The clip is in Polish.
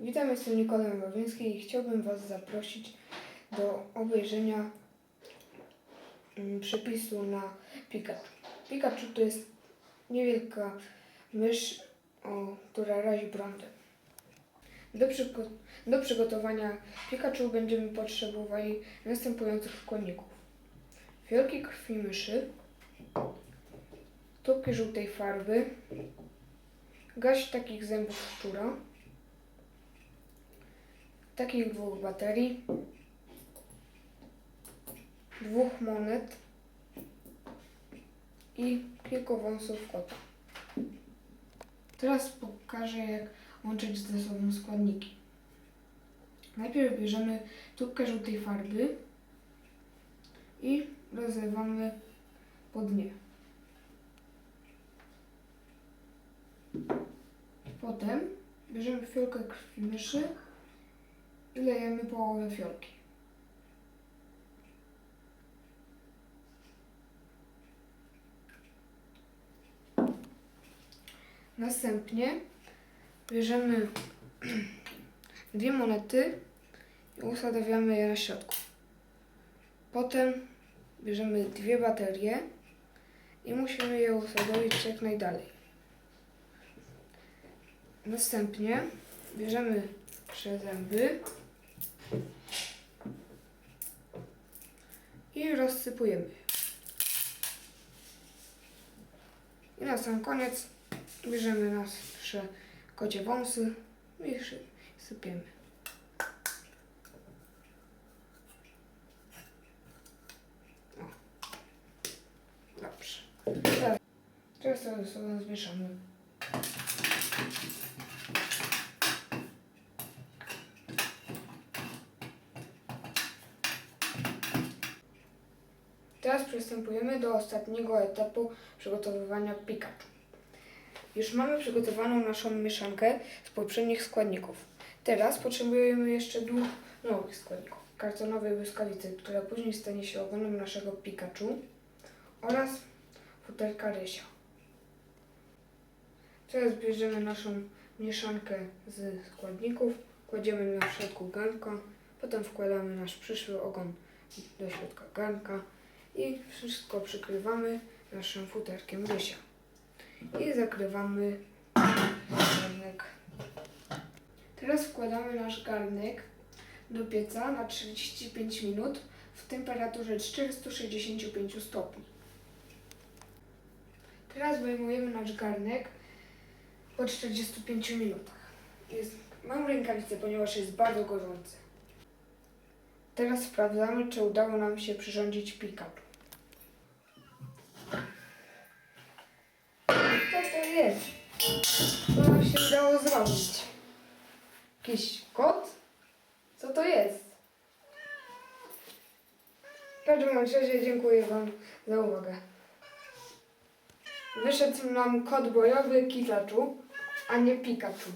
Witam, jestem Nikodem Wawiński i chciałbym Was zaprosić do obejrzenia mm, przepisu na Pikachu. Pikachu to jest niewielka mysz, o, która razi prądem. Do, przygo- do przygotowania Pikachu będziemy potrzebowali następujących składników. Fiolki krwi myszy, tubki żółtej farby, gaść takich zębów szczura, takich dwóch baterii, dwóch monet i kilku wąsów kota. Teraz pokażę, jak łączyć ze sobą składniki. Najpierw bierzemy tubkę żółtej farby i rozlewamy po dnie. Potem bierzemy fiolkę krwi myszy i lejemy połowę fiolki. Następnie bierzemy dwie monety i usadawiamy je na środku. Potem bierzemy dwie baterie i musimy je usadowić jak najdalej. Następnie bierzemy przezęby i rozsypujemy. I na sam koniec bierzemy nasze kocie wąsy i sypiemy. O. Teraz- to sobą zmieszamy. Teraz przystępujemy do ostatniego etapu przygotowywania Pikachu. Już mamy przygotowaną naszą mieszankę z poprzednich składników. Teraz potrzebujemy jeszcze dwóch nowych składników. Kartonowej błyskawicy, która później stanie się ogonem naszego Pikachu oraz futerka rysia. Teraz bierzemy naszą mieszankę z składników, kładziemy na środku garnka, potem wkładamy nasz przyszły ogon do środka garnka i wszystko przykrywamy naszym futerkiem rysia. I zakrywamy garnek. Teraz wkładamy nasz garnek do pieca na 35 minut w temperaturze 465 stopni. Teraz wyjmujemy nasz garnek po 45 minutach. Jest, mam rękawice, ponieważ jest bardzo gorący. Teraz sprawdzamy, czy udało nam się przyrządzić Pikachu. Co to jest? Co nam się udało zrobić? Jakiś kot? Co to jest? W każdym razie dziękuję Wam za uwagę. Wyszedł nam kot bojowy Kitachu, a nie Pikachu.